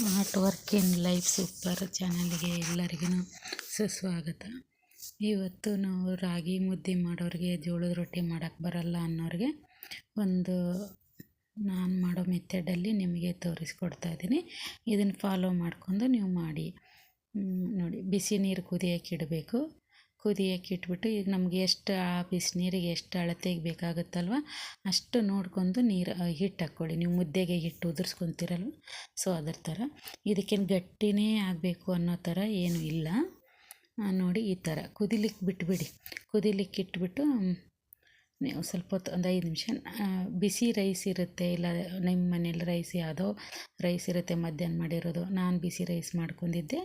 Art work in life super ಚಾನಲ್ಗೆ ಎಲ್ಲರಿಗೂ ಸುಸ್ವಾಗತ. ಇವತ್ತು ನಾವು ರಾಗಿ ಮುದ್ದೆ ಮಾಡೋರಿಗೆ, ಜೋಳದ ರೊಟ್ಟಿ ಮಾಡೋಕ್ಕೆ ಬರಲ್ಲ ಅನ್ನೋರಿಗೆ ಒಂದು ನಾನು ಮಾಡೋ ಮೆಥಡಲ್ಲಿ ನಿಮಗೆ ತೋರಿಸ್ಕೊಡ್ತಾ ಇದ್ದೀನಿ. ಇದನ್ನು ಫಾಲೋ ಮಾಡಿಕೊಂಡು ನೀವು ಮಾಡಿ. ನೋಡಿ, ಬಿಸಿ ನೀರು ಕುದಿಯೋಕೆ ಇಡಬೇಕು. ಕುದಿಯೋಕೆ ಇಟ್ಬಿಟ್ಟು ಈಗ ನಮಗೆ ಎಷ್ಟು ಆ ಬಿಸಿನೀರಿಗೆ ಎಷ್ಟು ಅಳತೆಗೆ ಬೇಕಾಗುತ್ತಲ್ವ ಅಷ್ಟು ನೋಡ್ಕೊಂಡು ನೀರು ಹಿಟ್ಟು ಹಾಕ್ಕೊಳ್ಳಿ. ನೀವು ಮುದ್ದೆಗೆ ಹಿಟ್ಟು ಉದುರ್ಸ್ಕೊತೀರಲ್ವ? ಸೊ ಅದ್ರ ಥರ. ಇದಕ್ಕೇನು ಗಟ್ಟಿನೇ ಆಗಬೇಕು ಅನ್ನೋ ಥರ ಏನೂ ಇಲ್ಲ. ನೋಡಿ ಈ ಥರ. ಕುದಿಲಿಕ್ಕೆ ಬಿಟ್ಬಿಡಿ. ಕುದಿಲಿಕ್ಕೆ ಇಟ್ಬಿಟ್ಟು ನೀವು ಸ್ವಲ್ಪ ಹೊತ್ತು ಒಂದು ಐದು ನಿಮಿಷ ಬಿಸಿ ರೈಸ್ ಇರುತ್ತೆ, ಇಲ್ಲ ನಿಮ್ಮ ಮನೇಲಿ ರೈಸ್ ಯಾವುದೋ ರೈಸ್ ಇರುತ್ತೆ, ಮಧ್ಯಾಹ್ನ ಮಾಡಿರೋದು, ನಾನು ಬಿಸಿ ರೈಸ್ ಮಾಡ್ಕೊಂಡಿದ್ದೆ.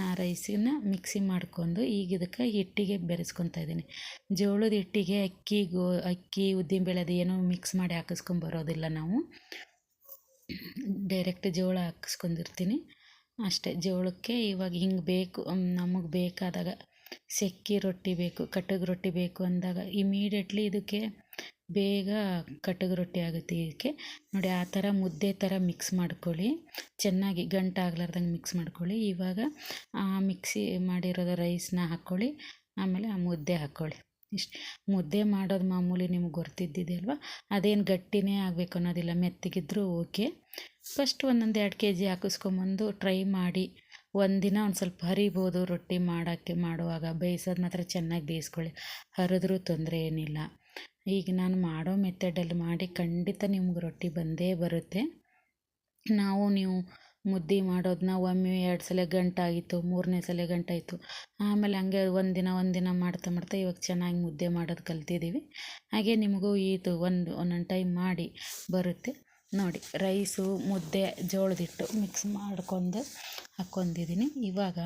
ನಾ ರೈಸನ್ನ ಮಿಕ್ಸಿ ಮಾಡ್ಕೊಂಡು ಈಗ ಇದಕ್ಕೆ ಹಿಟ್ಟಿಗೆ ಬೆರೆಸ್ಕೊತಾ ಇದ್ದೀನಿ. ಜೋಳದ ಹಿಟ್ಟಿಗೆ ಅಕ್ಕಿ, ಗೋ, ಅಕ್ಕಿ ಉದ್ದಿನಬೇಳೆದು ಏನೋ ಮಿಕ್ಸ್ ಮಾಡಿ ಹಾಕಿಸ್ಕೊಂಬರೋದಿಲ್ಲ ನಾವು. ಡೈರೆಕ್ಟ್ ಜೋಳ ಹಾಕಿಸ್ಕೊಂಡಿರ್ತೀನಿ. ಅಷ್ಟೇ ಜೋಳಕ್ಕೆ ಇವಾಗ ಹಿಂಗೆ ಬೇಕು ನಮಗೆ ಬೇಕಾದಾಗ ಸೆಕ್ಕಿ ರೊಟ್ಟಿ ಬೇಕು ಕಟ್ಟಗೆ ರೊಟ್ಟಿ ಬೇಕು ಅಂದಾಗ ಇಮಿಡಿಯೇಟ್ಲಿ ಇದಕ್ಕೆ ಬೇಗ ಕಟ್ಟಗೆ ರೊಟ್ಟಿ ಆಗುತ್ತೆ ಇದಕ್ಕೆ. ನೋಡಿ, ಆ ಥರ ಮುದ್ದೆ ಥರ ಮಿಕ್ಸ್ ಮಾಡ್ಕೊಳ್ಳಿ. ಚೆನ್ನಾಗಿ ಗಂಟು ಆಗ್ಲಾರ್ದಂಗೆ ಮಿಕ್ಸ್ ಮಾಡ್ಕೊಳ್ಳಿ. ಇವಾಗ ಮಿಕ್ಸಿ ಮಾಡಿರೋದು ರೈಸ್ನ ಹಾಕ್ಕೊಳ್ಳಿ, ಆಮೇಲೆ ಆ ಮುದ್ದೆ ಹಾಕ್ಕೊಳ್ಳಿ. ಇಷ್ಟು ಮುದ್ದೆ ಮಾಡೋದು ಮಾಮೂಲಿ ನಿಮ್ಗೆ ಗೊತ್ತಿದ್ದಿದೆ ಅಲ್ವಾ? ಅದೇನು ಗಟ್ಟಿನೇ ಆಗಬೇಕು ಅನ್ನೋದಿಲ್ಲ, ಮೆತ್ತಗಿದ್ರೂ ಓಕೆ ಫಸ್ಟ್ ಒಂದೊಂದು ಎರಡು ಕೆ ಜಿ ಹಾಕಿಸ್ಕೊಂಬಂದು ಟ್ರೈ ಮಾಡಿ. ಒಂದಿನ ಒಂದು ಸ್ವಲ್ಪ ಹರಿಬೋದು, ರೊಟ್ಟಿ ಮಾಡೋಕ್ಕೆ ಮಾಡುವಾಗ ಬೇಯಿಸೋದು ಮಾತ್ರ ಚೆನ್ನಾಗಿ ಬೇಯಿಸ್ಕೊಳ್ಳಿ. ಹರಿದ್ರೂ ತೊಂದರೆ ಏನಿಲ್ಲ. ಈಗ ನಾನು ಮಾಡೋ ಮೆಥಡಲ್ಲಿ ಮಾಡಿ ಖಂಡಿತ ನಿಮ್ಗೆ ರೊಟ್ಟಿ ಬಂದೇ ಬರುತ್ತೆ. ನಾವು ನೀವು ಮುದ್ದೆ ಮಾಡೋದನ್ನ ಒಮ್ಮೆ ಎರಡು ಸಲ ಗಂಟಾಗಿತ್ತು ಮೂರನೇ ಸಲ ಗಂಟಾಯಿತು. ಆಮೇಲೆ ಹಂಗೆ ಒಂದಿನ ಒಂದಿನ ಮಾಡ್ತಾ ಮಾಡ್ತಾ ಇವಾಗ ಚೆನ್ನಾಗಿ ಮುದ್ದೆ ಮಾಡೋದು ಕಲ್ತಿದ್ದೀವಿ ಹಾಗೆ ನಿಮಗೂ ಇದು ಒಂದು ಒಂದೊಂದು ಟೈಮ್ ಮಾಡಿ ಬರುತ್ತೆ. ನೋಡಿ, ರೈಸು, ಮುದ್ದೆ ಜೋಳದ ಹಿಟ್ಟು ಮಿಕ್ಸ್ ಮಾಡ್ಕೊಂಡು ಹಾಕ್ಕೊಂಡಿದ್ದೀನಿ ಇವಾಗ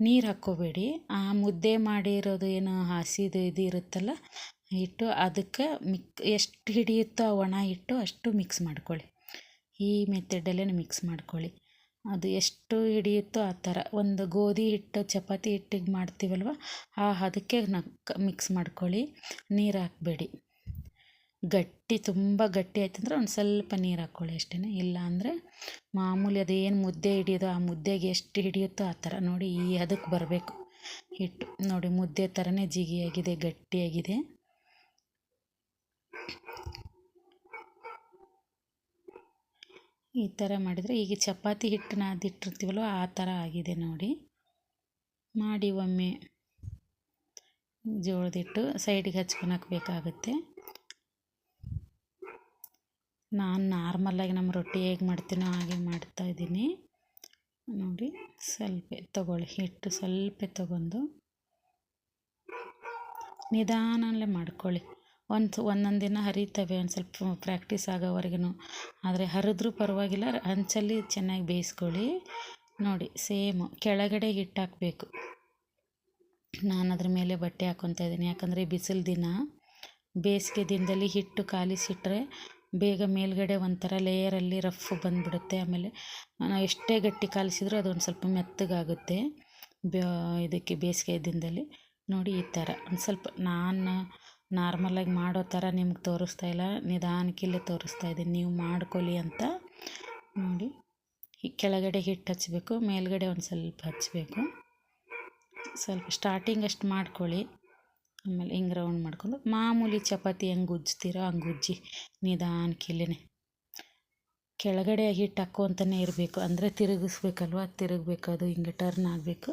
ನೀರು ಹಾಕ್ಕೋಬೇಡಿ. ಆ ಮುದ್ದೆ ಮಾಡಿರೋದು ಏನು ಹಸಿದು ಇದು ಇರುತ್ತಲ್ಲ ಹಿಟ್ಟು ಅದಕ್ಕೆ ಮಿಕ್ ಎಷ್ಟು ಹಿಡಿಯುತ್ತೋ ಒಣ ಹಿಟ್ಟು ಅಷ್ಟು ಮಿಕ್ಸ್ ಮಾಡ್ಕೊಳ್ಳಿ. ಈ ಮೆಥಡಲ್ಲೇ ಮಿಕ್ಸ್ ಮಾಡ್ಕೊಳ್ಳಿ. ಅದು ಎಷ್ಟು ಹಿಡಿಯುತ್ತೋ ಆ ಥರ. ಒಂದು ಗೋಧಿ ಹಿಟ್ಟು, ಚಪಾತಿ ಹಿಟ್ಟಿಗೆ ಮಾಡ್ತೀವಲ್ವ, ಆ ಅದಕ್ಕೆ ಮಿಕ್ಸ್ ಮಾಡ್ಕೊಳ್ಳಿ. ನೀರು ಹಾಕಬೇಡಿ. ಗಟ್ಟಿ, ತುಂಬ ಗಟ್ಟಿ ಆಯ್ತಂದ್ರೆ ಒಂದು ಸ್ವಲ್ಪ ನೀರು ಹಾಕ್ಕೊಳ್ಳಿ ಅಷ್ಟೇ ಇಲ್ಲ ಅಂದರೆ ಮಾಮೂಲಿ ಅದೇನು ಮುದ್ದೆ ಹಿಡಿಯೋದು, ಆ ಮುದ್ದೆಗೆ ಎಷ್ಟು ಹಿಡಿಯುತ್ತೋ ಆ ಥರ ನೋಡಿ ಈ ಅದಕ್ಕೆ ಬರಬೇಕು. ಹಿಟ್ಟು ನೋಡಿ ಮುದ್ದೆ ಥರನೇ ಜಿಗಿಯಾಗಿದೆ, ಗಟ್ಟಿಯಾಗಿದೆ. ಈ ಥರ ಮಾಡಿದರೆ ಈಗ ಚಪಾತಿ ಹಿಟ್ಟನ್ನ ಅದಿಟ್ಟಿರ್ತೀವಲ್ವ ಆ ಥರ ಆಗಿದೆ ನೋಡಿ. ಮಾಡಿ ಒಮ್ಮೆ ಜೋಳದಿಟ್ಟು ಸೈಡಿಗೆ ಹಚ್ಕೊಳಕ್ಕೆ ಬೇಕಾಗುತ್ತೆ. ನಾನು ನಾರ್ಮಲಾಗಿ ನಮ್ಮ ರೊಟ್ಟಿ ಹೇಗೆ ಮಾಡ್ತೀನೋ ಹಾಗೆ ಮಾಡ್ತಾಯಿದ್ದೀನಿ ನೋಡಿ, ಸ್ವಲ್ಪ ತಗೊಳ್ಳಿ, ಹಿಟ್ಟು ಸ್ವಲ್ಪ ತಗೊಂಡು ನಿಧಾನಲ್ಲೇ ಮಾಡ್ಕೊಳ್ಳಿ. ಒಂದು ಒಂದೊಂದು ದಿನ ಹರಿತವೆ, ಒಂದು ಸ್ವಲ್ಪ ಪ್ರಾಕ್ಟೀಸ್ ಆಗೋವರೆಗೂ ಆದರೆ ಹರಿದ್ರೂ ಪರವಾಗಿಲ್ಲ ಹಂಚಲ್ಲಿ ಚೆನ್ನಾಗಿ ಬೇಯಿಸ್ಕೊಳ್ಳಿ. ನೋಡಿ, ಸೇಮು, ಕೆಳಗಡೆ ಹಿಟ್ಟು ಹಾಕಬೇಕು. ನಾನು ಅದ್ರ ಮೇಲೆ ಬಟ್ಟೆ ಹಾಕ್ಕೊತಾ ಇದ್ದೀನಿ. ಯಾಕಂದರೆ ಬಿಸಿಲು ದಿನ, ಬೇಸಿಗೆ ದಿನದಲ್ಲಿ ಹಿಟ್ಟು ಕಾಲಿಸಿಟ್ರೆ ಬೇಗ ಮೇಲುಗಡೆ ಒಂಥರ ಲೇಯರಲ್ಲಿ ರಫ್ ಬಂದುಬಿಡುತ್ತೆ. ಆಮೇಲೆ ನಾನು ಎಷ್ಟೇ ಗಟ್ಟಿ ಕಾಲಿಸಿದ್ರೂ ಅದೊಂದು ಸ್ವಲ್ಪ ಮೆತ್ತಗಾಗುತ್ತೆ. ಇದಕ್ಕೆ ಬೇಸಿಗೆ ದಿನದಲ್ಲಿ. ನೋಡಿ ಈ ಥರ ಒಂದು ಸ್ವಲ್ಪ ನಾನು ನಾರ್ಮಲಾಗಿ ಮಾಡೋ ಥರ ನಿಮ್ಗೆ ತೋರಿಸ್ತಾ ಇಲ್ಲ. ನಿಧಾನಕ್ಕಿಲ್ಲೇ ತೋರಿಸ್ತಾ ಇದ್ದೀನಿ. ನೀವು ಮಾಡ್ಕೊಳ್ಳಿ ಅಂತ. ನೋಡಿ. ಈ ಕೆಳಗಡೆ ಹಿಟ್ಟು ಹಚ್ಚಬೇಕು ಮೇಲುಗಡೆ ಒಂದು ಸ್ವಲ್ಪ ಹಚ್ಚಬೇಕು ಸ್ವಲ್ಪ ಸ್ಟಾರ್ಟಿಂಗ್ ಅಷ್ಟು ಮಾಡ್ಕೊಳ್ಳಿ. ಆಮೇಲೆ ಹಿಂಗೆ ರೌಂಡ್ ಮಾಡ್ಕೊಂಡು ಮಾಮೂಲಿ ಚಪಾತಿ ಹೆಂಗೆ ಉಜ್ಜ್ತೀರೋ ಹಂಗೆ ಉಜ್ಜಿ ನಿಧಾನಕ್ಕಿಲ್ಲೇ ಕೆಳಗಡೆ ಹಿಟ್ಟು ಹಾಕ್ಕೊತನೇ ಇರಬೇಕು. ಅಂದರೆ ತಿರುಗಿಸ್ಬೇಕಲ್ವ? ತಿರುಗಬೇಕು. ಅದು ಹಿಂಗೆ ಟರ್ನ್ ಆಗಬೇಕು.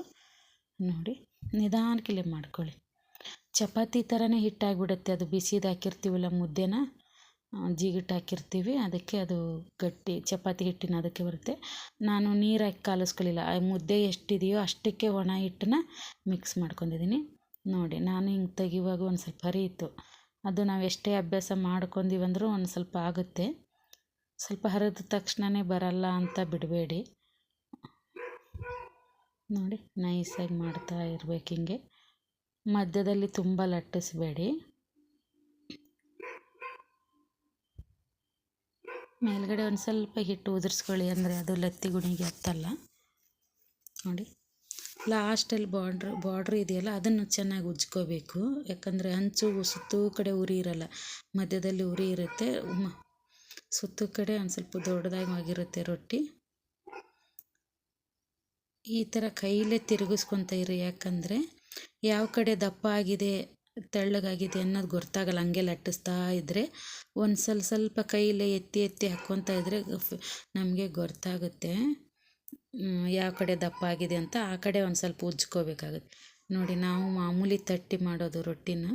ನೋಡಿ ನಿಧಾನಕ್ಕಿಲ್ಲೇ ಮಾಡ್ಕೊಳ್ಳಿ. ಚಪಾತಿ ಥರನೇ ಹಿಟ್ಟಾಗಿಬಿಡುತ್ತೆ ಅದು ಬಿಸಿದು ಹಾಕಿರ್ತೀವಲ್ಲ ಮುದ್ದೆನ ಜಿಗಿಟ್ಟು ಹಾಕಿರ್ತೀವಿ. ಅದಕ್ಕೆ ಅದು ಗಟ್ಟಿ, ಚಪಾತಿ ಹಿಟ್ಟಿನ ಅದಕ್ಕೆ ಬರುತ್ತೆ. ನಾನು ನೀರು ಹಾಕಿ ಕಾಲಿಸ್ಕೊಳ್ಳಿಲ್ಲ. ಮುದ್ದೆ ಎಷ್ಟಿದೆಯೋ ಅಷ್ಟಕ್ಕೆ ಒಣ ಹಿಟ್ಟನ್ನ ಮಿಕ್ಸ್ ಮಾಡ್ಕೊಂಡಿದ್ದೀನಿ. ನೋಡಿ, ನಾನು ಹಿಂಗೆ ತೆಗಿವಾಗ ಒಂದು ಸ್ವಲ್ಪ ಹರಿಯಿತು. ಅದು ನಾವು ಎಷ್ಟೇ ಅಭ್ಯಾಸ ಮಾಡ್ಕೊಂಡಿವಂದರೂ ಒಂದು ಸ್ವಲ್ಪ ಆಗುತ್ತೆ. ಸ್ವಲ್ಪ ಹರಿದ ತಕ್ಷಣವೇ ಬರಲ್ಲ ಅಂತ ಬಿಡಬೇಡಿ. ನೋಡಿ ನೈಸಾಗಿ ಮಾಡ್ತಾ ಇರ್ಬೇಕು ಹಿಂಗೆ. ಮಧ್ಯದಲ್ಲಿ ತುಂಬ ಲಟ್ಟಿಸ್ಬೇಡಿ. ಮೇಲ್ಗಡೆ ಒಂದು ಸ್ವಲ್ಪ ಹಿಟ್ಟು ಉದುರಿಸ್ಕೊಳ್ಳಿ ಅಂದರೆ ಅದು ಲತ್ತಿ ಗುಣಿಗೆ ಹತ್ತಲ್ಲ. ನೋಡಿ. ಲಾಸ್ಟಲ್ಲಿ ಬಾರ್ಡ್ರ್ ಬಾರ್ಡ್ರ್ ಇದೆಯಲ್ಲ, ಅದನ್ನು ಚೆನ್ನಾಗಿ ಉಜ್ಕೋಬೇಕು. ಯಾಕಂದರೆ ಹಂಚು ಸುತ್ತೂ ಕಡೆ ಉರಿ ಇರಲ್ಲ. ಮಧ್ಯದಲ್ಲಿ ಉರಿ ಇರುತ್ತೆ. ಸುತ್ತು ಕಡೆ ಒಂದು ಸ್ವಲ್ಪ ದೊಡ್ಡದಾಗಿ ಆಗಿರುತ್ತೆ ರೊಟ್ಟಿ. ಈ ಥರ ಕೈಲೇ ತಿರುಗಿಸ್ಕೊತ ಇರಿ. ಯಾಕಂದರೆ ಯಾವ ಕಡೆ ದಪ್ಪ ಆಗಿದೆ, ತೆಳ್ಳಗಾಗಿದೆ ಅನ್ನೋದು ಗೊತ್ತಾಗಲ್ಲ. ಹಂಗೆ ಲಟ್ಟಿಸ್ತಾ ಇದ್ದರೆ ಒಂದು ಸ್ವಲ್ಪ ಸ್ವಲ್ಪ ಕೈಲೇ ಎತ್ತಿ ಎತ್ತಿ ಹಾಕ್ಕೊತಾ ಇದ್ದರೆ ನಮಗೆ ಗೊತ್ತಾಗುತ್ತೆ. ಯಾವ ಕಡೆ ದಪ್ಪ ಆಗಿದೆ ಅಂತ ಆ ಕಡೆ ಒಂದು ಸ್ವಲ್ಪ ಉಜ್ಕೋಬೇಕಾಗುತ್ತೆ ನೋಡಿ, ನಾವು ಮಾಮೂಲಿ ತಟ್ಟಿ ಮಾಡೋದು ರೊಟ್ಟಿನ.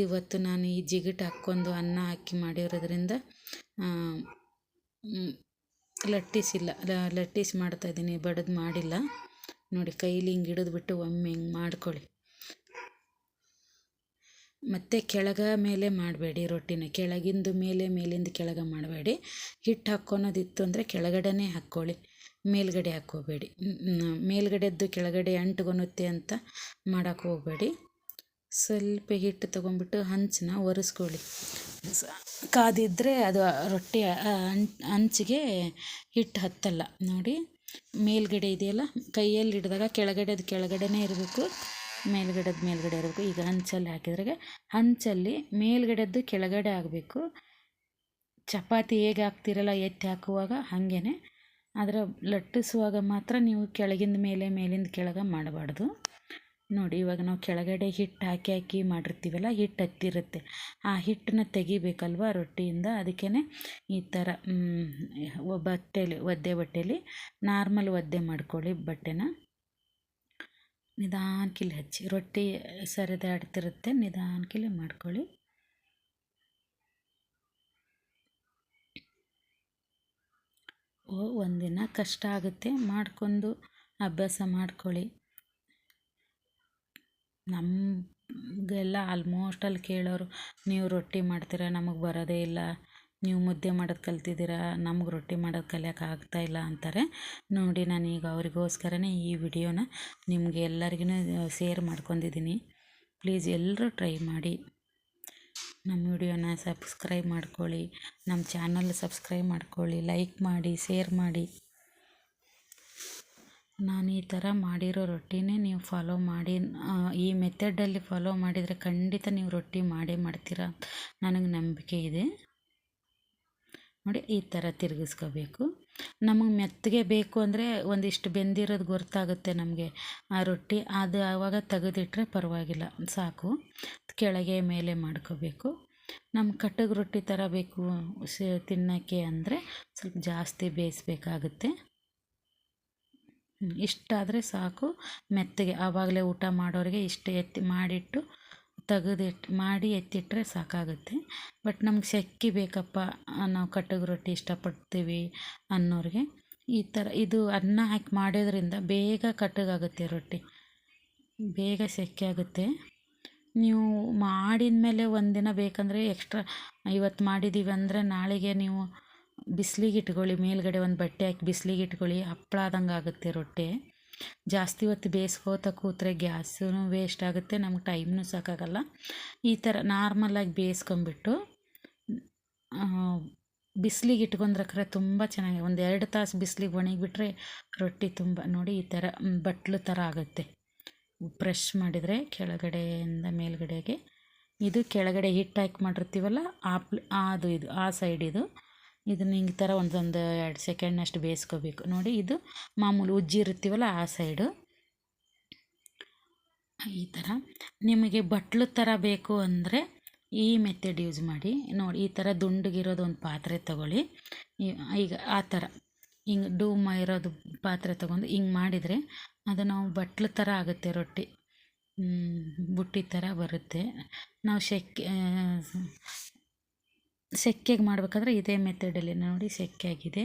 ಇವತ್ತು ನಾನು ಈ ಜಿಗಿಟ್ ಹಾಕ್ಕೊಂಡು ಅನ್ನ ಹಾಕಿ ಮಾಡಿರೋದ್ರಿಂದ ಲಟ್ಟಿಸಿಲ್ಲ ಲಟ್ಟಿಸಿ ಮಾಡ್ತಾಯಿದ್ದೀನಿ ಬಡದು ಮಾಡಿಲ್ಲ. ನೋಡಿ, ಕೈಲಿ ಹಿಂಗೆ ಹಿಡಿದ್ಬಿಟ್ಟು ಒಮ್ಮೆ ಹಿಂಗೆ ಮಾಡ್ಕೊಳ್ಳಿ. ಮತ್ತು ಕೆಳಗ ಮೇಲೆ ಮಾಡಬೇಡಿ ರೊಟ್ಟಿನ. ಕೆಳಗಿಂದು ಮೇಲೆ, ಮೇಲಿಂದ ಕೆಳಗೆ ಮಾಡಬೇಡಿ. ಹಿಟ್ಟು ಹಾಕ್ಕೊಳೋದಿತ್ತು ಅಂದರೆ ಕೆಳಗಡೆನೇ ಹಾಕ್ಕೊಳ್ಳಿ. ಮೇಲ್ಗಡೆ ಹಾಕೋಬೇಡಿ ಮೇಲ್ಗಡೆದ್ದು ಕೆಳಗಡೆ ಅಂಟ್ಕೊಳುತ್ತೆ ಅಂತ ಮಾಡೋಕೆ ಹೋಗಬೇಡಿ. ಸ್ವಲ್ಪ ಹಿಟ್ಟು ತೊಗೊಂಬಿಟ್ಟು ಹಂಚನ್ನ ಒರೆಸ್ಕೊಳ್ಳಿ. ಕಾದಿದ್ದರೆ ಅದು ರೊಟ್ಟಿ ಹಂಚಿಗೆ ಹಿಟ್ಟು ಹತ್ತಲ್ಲ. ನೋಡಿ, ಮೇಲ್ಗಡೆ ಇದೆಯಲ್ಲ, ಕೈಯಲ್ಲಿ ಹಿಡಿದಾಗ ಕೆಳಗಡೆದು ಕೆಳಗಡೆನೇ ಇರಬೇಕು. ಮೇಲ್ಗಡೆದು ಮೇಲ್ಗಡೆ ಇರಬೇಕು. ಈಗ ಹಂಚಲ್ಲಿ ಹಾಕಿದ್ರಾಗೆ ಹಂಚಲ್ಲಿ ಮೇಲ್ಗಡೆದ್ದು ಕೆಳಗಡೆ ಆಗಬೇಕು. ಚಪಾತಿ ಹೇಗೆ ಹಾಕ್ತಿರಲ್ಲ ಎತ್ತಿ ಹಾಕುವಾಗ ಹಾಗೇ ಆದರೆ ಲಟ್ಟಿಸುವಾಗ ಮಾತ್ರ ನೀವು ಕೆಳಗಿಂದ ಮೇಲೆ, ಮೇಲಿಂದ ಕೆಳಗೆ ಮಾಡಬಾರ್ದು. ನೋಡಿ, ಇವಾಗ ನಾವು ಕೆಳಗಡೆ ಹಿಟ್ಟು ಹಾಕಿ ಹಾಕಿ ಮಾಡಿರ್ತೀವಲ್ಲ, ಹಿಟ್ಟು ಹತ್ತಿರುತ್ತೆ. ಆ ಹಿಟ್ಟನ್ನ ತೆಗಿಬೇಕಲ್ವ ರೊಟ್ಟಿಯಿಂದ? ಅದಕ್ಕೇ ಈ ಥರ ಬಟ್ಟೆಲಿ, ಒದ್ದೆ ಬಟ್ಟೆಲಿ, ನಾರ್ಮಲ್ ಒದ್ದೆ ಮಾಡ್ಕೊಳ್ಳಿ ಬಟ್ಟೆನ. ನಿಧಾನಕ್ಕಿಲ್ಲಿ ಹಚ್ಚಿ, ರೊಟ್ಟಿ ಸರಿದಾಡ್ತಿರುತ್ತೆ, ನಿಧಾನಕ್ಕಿಲ್ಲಿ ಮಾಡ್ಕೊಳ್ಳಿ. ಒಂದಿನ ಕಷ್ಟ ಆಗುತ್ತೆ, ಮಾಡ್ಕೊಂಡು ಅಭ್ಯಾಸ ಮಾಡ್ಕೊಳ್ಳಿ. ನಮಗೆಲ್ಲ ಆಲ್ಮೋಸ್ಟ್ ಅಲ್ಲಿ ಕೇಳೋರು, ನೀವು ರೊಟ್ಟಿ ಮಾಡ್ತೀರಾ? ನಮಗೆ ಬರೋದೇ ಇಲ್ಲ. ನೀವು ಮುದ್ದೆ ಮಾಡೋದು ಕಲ್ತಿದ್ದೀರಾ? ನಮ್ಗೆ ರೊಟ್ಟಿ ಮಾಡೋದು ಕಲಿಯೋಕೆ ಇಲ್ಲ ಅಂತಾರೆ. ನೋಡಿ, ನಾನೀಗ ಅವರಿಗೋಸ್ಕರನೇ ಈ ವಿಡಿಯೋನ ನಿಮಗೆ ಎಲ್ಲರಿಗೂ ಸೇರ್ ಮಾಡ್ಕೊಂಡಿದ್ದೀನಿ. ಪ್ಲೀಸ್ ಎಲ್ಲರೂ ಟ್ರೈ ಮಾಡಿ. ನಮ್ಮ ವಿಡಿಯೋನ ಸಬ್ಸ್ಕ್ರೈಬ್ ಮಾಡ್ಕೊಳ್ಳಿ, ನಮ್ಮ ಚಾನಲ್ ಸಬ್ಸ್ಕ್ರೈಬ್ ಮಾಡ್ಕೊಳ್ಳಿ ಲೈಕ್ ಮಾಡಿ ಶೇರ್ ಮಾಡಿ. ನಾನು ಈ ಥರ ಮಾಡಿರೋ ರೊಟ್ಟಿನೇ ನೀವು ಫಾಲೋ ಮಾಡಿ ಈ ಮೆಥಡಲ್ಲಿ ಫಾಲೋ ಮಾಡಿದರೆ ಖಂಡಿತ ನೀವು ರೊಟ್ಟಿ ಮಾಡೇ ಮಾಡ್ತೀರಾ? ನನಗೆ ನಂಬಿಕೆ ಇದೆ. ನೋಡಿ, ಈ ಥರ ತಿರುಗಿಸ್ಕೋಬೇಕು. ನಮಗೆ ಮೆತ್ತಗೆ ಬೇಕು ಅಂದರೆ ಒಂದಿಷ್ಟು ಬೆಂದಿರೋದು ಗೊತ್ತಾಗುತ್ತೆ ನಮಗೆ ಆ ರೊಟ್ಟಿ. ಅದು ಆವಾಗ ತೆಗೆದಿಟ್ರೆ ಪರವಾಗಿಲ್ಲ, ಸಾಕು. ಕೆಳಗೆ ಮೇಲೆ ಮಾಡ್ಕೋಬೇಕು. ನಮ್ಮ ಕಟ್ಟಗೆ ರೊಟ್ಟಿ ಥರ ಬೇಕು ತಿನ್ನೋಕ್ಕೆ ಅಂದರೆ ಸ್ವಲ್ಪ ಜಾಸ್ತಿ ಬೇಯಿಸ್ಬೇಕಾಗುತ್ತೆ. ಇಷ್ಟಾದರೆ ಸಾಕು. ಮೆತ್ತಗೆ, ಆವಾಗಲೇ ಊಟ ಮಾಡೋರಿಗೆ ಇಷ್ಟು ಎತ್ತಿ ಮಾಡಿಟ್ಟು ತೆಗೆದಿಟ್ಟು ಮಾಡಿ ಎತ್ತಿಟ್ಟರೆ ಸಾಕಾಗುತ್ತೆ. ಬಟ್ ನಮ್ಗೆ ಸೆಕ್ಕಿ ಬೇಕಪ್ಪ, ನಾವು ಕಟ್ಟಗೆ ರೊಟ್ಟಿ ಇಷ್ಟಪಡ್ತೀವಿ ಅನ್ನೋರಿಗೆ. ಈ ಥರ ಇದು ಅನ್ನ ಹಾಕಿ ಮಾಡೋದ್ರಿಂದ ಬೇಗ ಕಟ್ಟಗಾಗುತ್ತೆ ರೊಟ್ಟಿ. ಬೇಗ ಸೆಕೆ ಆಗುತ್ತೆ. ನೀವು ಮಾಡಿದ ಮೇಲೆ ಒಂದಿನ ಬೇಕಂದರೆ ಎಕ್ಸ್ಟ್ರಾ ಇವತ್ತು ಮಾಡಿದ್ದೀವಿ ಅಂದರೆ ನಾಳೆಗೆ ನೀವು ಬಿಸಿಲಿಗೆ ಇಟ್ಕೊಳ್ಳಿ, ಮೇಲ್ಗಡೆ ಒಂದು ಬಟ್ಟೆ ಹಾಕಿ ಬಿಸಿಲಿಗೆ ಇಟ್ಕೊಳ್ಳಿ ಹಪ್ಪಳ ಆದಂಗೆ ಆಗುತ್ತೆ ರೊಟ್ಟಿ. ಜಾಸ್ತಿ ಹೊತ್ತು ಬೇಯಿಸ್ಕೋತ ಕೂತ್ರೆ ಗ್ಯಾಸೂ ವೇಸ್ಟ್ ಆಗುತ್ತೆ, ನಮ್ಗೆ ಟೈಮ್ನೂ ಸಾಕಾಗಲ್ಲ. ಈ ಥರ ನಾರ್ಮಲಾಗಿ ಬೇಯಿಸ್ಕೊಂಬಿಟ್ಟು ಬಿಸಿಲಿಗೆ ಇಟ್ಕೊಂಡ್ರೆ ತುಂಬ ಚೆನ್ನಾಗಿ, ಒಂದು ಎರಡು ತಾಸು ಬಿಸಿಲಿಗೆ ಒಣಗಿಬಿಟ್ರೆ ರೊಟ್ಟಿ ತುಂಬ, ನೋಡಿ ಈ ಥರ ಬಟ್ಲು ಥರ ಆಗುತ್ತೆ. ಪ್ರೆಶ್ ಮಾಡಿದರೆ ಕೆಳಗಡೆಯಿಂದ ಮೇಲುಗಡೆಗೆ. ಇದು ಕೆಳಗಡೆ ಹಿಟ್ಟು ಹಾಕಿ ಮಾಡಿರ್ತೀವಲ್ಲ, ಆ ಅದು ಇದು, ಆ ಸೈಡ್ ಇದು. ಇದನ್ನ ಹಿಂಗೆ ಥರ ಒಂದೊಂದು ಎರಡು ಸೆಕೆಂಡ್ನಷ್ಟು ಬೇಯಿಸ್ಕೋಬೇಕು. ನೋಡಿ ಇದು ಮಾಮೂಲಿ ಉಜ್ಜಿ ಇರ್ತೀವಲ್ಲ ಆ ಸೈಡು ಈ ಥರ ನಿಮಗೆ ಬಟ್ಲು ಥರ ಬೇಕು ಅಂದರೆ ಈ ಮೆಥಡ್ ಯೂಸ್ ಮಾಡಿ. ನೋಡಿ ಈ ಥರ ದುಂಡಗಿರೋದು ಒಂದು ಪಾತ್ರೆ ತಗೊಳ್ಳಿ. ಈಗ ಆ ಥರ ಹಿಂಗೆ ಡೂಮ ಇರೋದು ಪಾತ್ರೆ ತೊಗೊಂಡು ಹಿಂಗೆ ಮಾಡಿದರೆ ಅದು ನಾವು ಬಟ್ಲು ಥರ ಆಗುತ್ತೆ ರೊಟ್ಟಿ. ಬುಟ್ಟಿ ಥರ ಬರುತ್ತೆ. ನಾವು ಶೆಕೆ ಸೆಕ್ಕೆಗೆ ಮಾಡಬೇಕಾದ್ರೆ ಇದೇ ಮೆಥಡಲ್ಲಿ ನೋಡಿ ಸೆಕ್ಕೆ ಆಗಿದೆ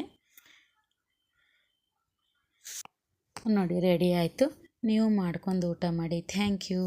ನೋಡಿ ರೆಡಿ ಆಯಿತು. ನೀವು ಮಾಡ್ಕೊಂಡು ಊಟ ಮಾಡಿ. Thank you.